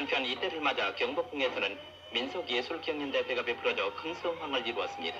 한편 이때를 맞아 경복궁에서는 민속예술경연대회가 베풀어져 큰 성황을 이루었습니다.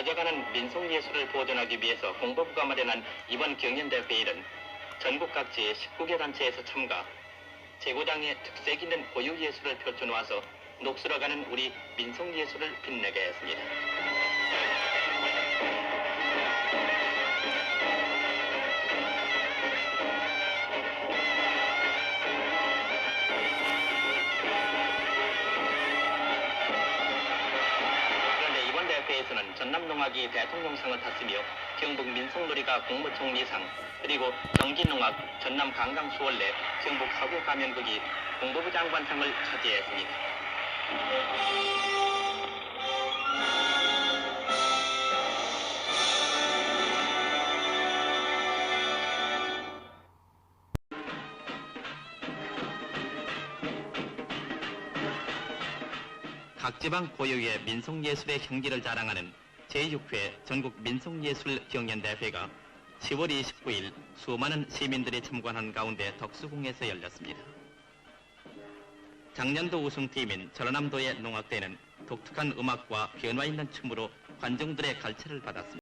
쓰러져가는 민속예술을 보존하기 위해서 공보부가 마련한 이번 경연대회에는 전국 각지 19개 단체에서 참가, 제고장의 특색 있는 고유예술을 펼쳐놓아서 녹슬어가는 우리 민속예술을 빛내게 했습니다. 이번 대회에서는 전남농악이 대통령상을 탔으며 경북 민속놀이가 국무총리상 그리고 경기농악, 전남 강강수월래, 경북 서구가면극이 공보부 장관상을 차지했습니다. 각 지방 고유의 민속예술의 향기를 자랑하는 제6회 전국 민속예술 경연대회가 10월 29일 수많은 시민들이 참관한 가운데 덕수궁에서 열렸습니다. 작년도 우승팀인 전라남도의 농악대는 독특한 음악과 변화 있는 춤으로 관중들의 갈채를 받았습니다.